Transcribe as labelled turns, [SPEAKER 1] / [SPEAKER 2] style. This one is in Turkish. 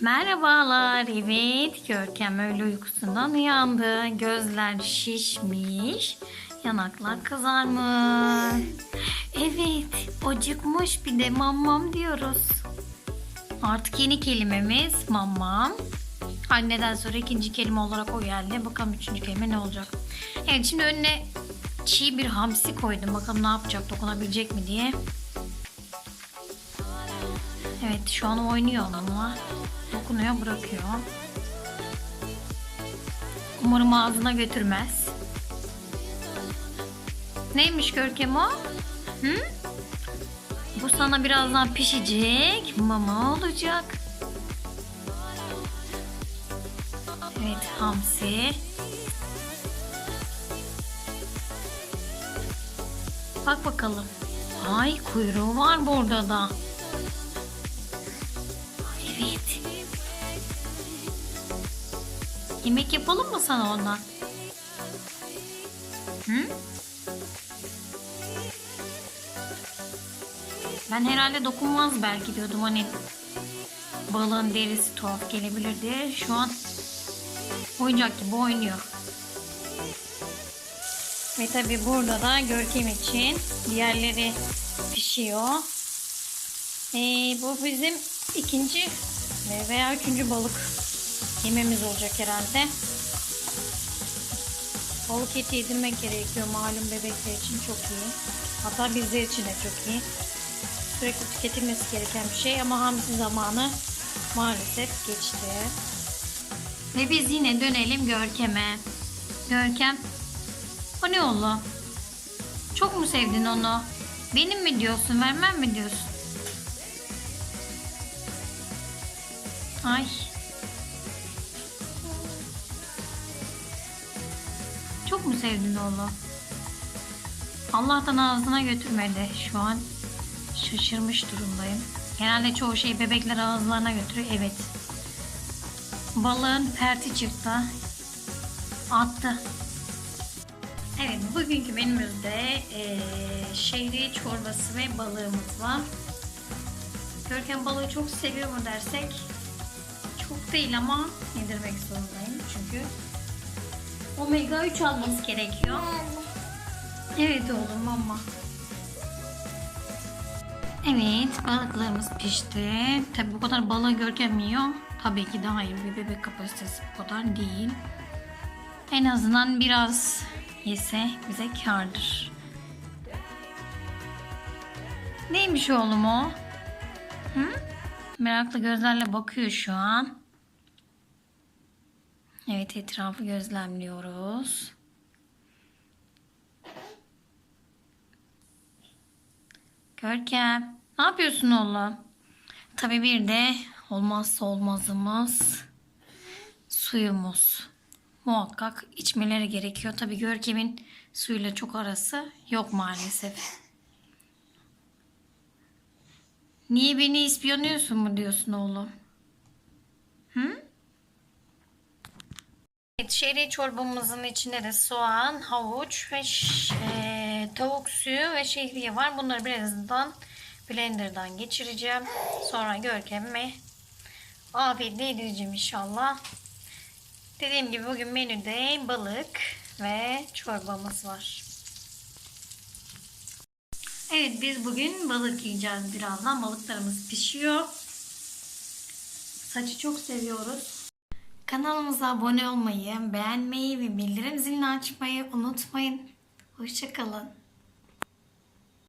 [SPEAKER 1] Merhabalar. Evet, Görkem öyle uykusundan uyandı. Gözler şişmiş, yanaklar kızarmış. Evet, acıkmış bir de mamam diyoruz. Artık yeni kelimemiz mamam. Anneden sonra ikinci kelime olarak o geldi. Bakalım üçüncü kelime ne olacak. Evet şimdi önüne çiğ bir hamsi koydum. Bakalım ne yapacak, dokunabilecek mi diye. Evet şu an oynuyor onunla. Dokunuyor bırakıyor. Umarım ağzına götürmez. Neymiş Görkem o? Hı? Bu sana birazdan pişecek. Mama olacak. Evet hamsi. Bak bakalım. Ay kuyruğu var burada da. Yemek yapalım mı sana ondan? Hı? Ben herhalde dokunmaz belki diyordum hani balığın derisi tuhaf gelebilir diye. Şu an oyuncak gibi oynuyor. Ve tabi burada da Görkem için diğerleri pişiyor. Ee, bu bizim ikinci veya üçüncü balık yememiz olacak herhalde. Balık eti yedirmek gerekiyor malum bebekler için çok iyi. Hatta bizler için de çok iyi. Sürekli tüketilmesi gereken bir şey ama hamsi zamanı maalesef geçti. Ve biz yine dönelim Görkem'e. Görkem, o ne oğlum? Çok mu sevdin onu? Benim mi diyorsun, vermem mi diyorsun? Ay. Çok mu sevdin oğlum? Allah'tan ağzına götürmedi. Şu an şaşırmış durumdayım. Genelde çoğu şey bebekler ağızlarına götürüyor. Evet. Balığın perti çıktı. Attı. Evet bugünkü menümüzde eee şehriye çorbası ve balığımız var. Görkem balığı çok seviyor mu dersek çok değil ama yedirmek zorundayım çünkü omega 3 alması gerekiyor. Evet oğlum mama. Evet balıklarımız pişti. Tabi bu kadar balığı Görkem yiyor. Tabii ki de hayır bir bebek kapasitesi bu kadar değil. En azından biraz yese bize kardır. Neymiş oğlum o? Hı? Meraklı gözlerle bakıyor şu an. Evet etrafı gözlemliyoruz. Görkem, ne yapıyorsun oğlum? Tabii bir de olmazsa olmazımız suyumuz. Muhakkak içmeleri gerekiyor. Tabii Görkem'in suyla çok arası yok maalesef. Niye beni ispiyonluyorsun mu diyorsun oğlum? Evet, şehriye çorbamızın içinde de soğan, havuç ve e, tavuk suyu ve şehriye var. Bunları birazdan blenderdan geçireceğim. Sonra Görkem'e afiyetle yedireceğim inşallah. Dediğim gibi bugün menüde balık ve çorbamız var. Evet biz bugün balık yiyeceğiz birazdan. Balıklarımız pişiyor. Saçı çok seviyoruz. Kanalımıza abone olmayı, beğenmeyi ve bildirim zilini açmayı unutmayın. Hoşçakalın.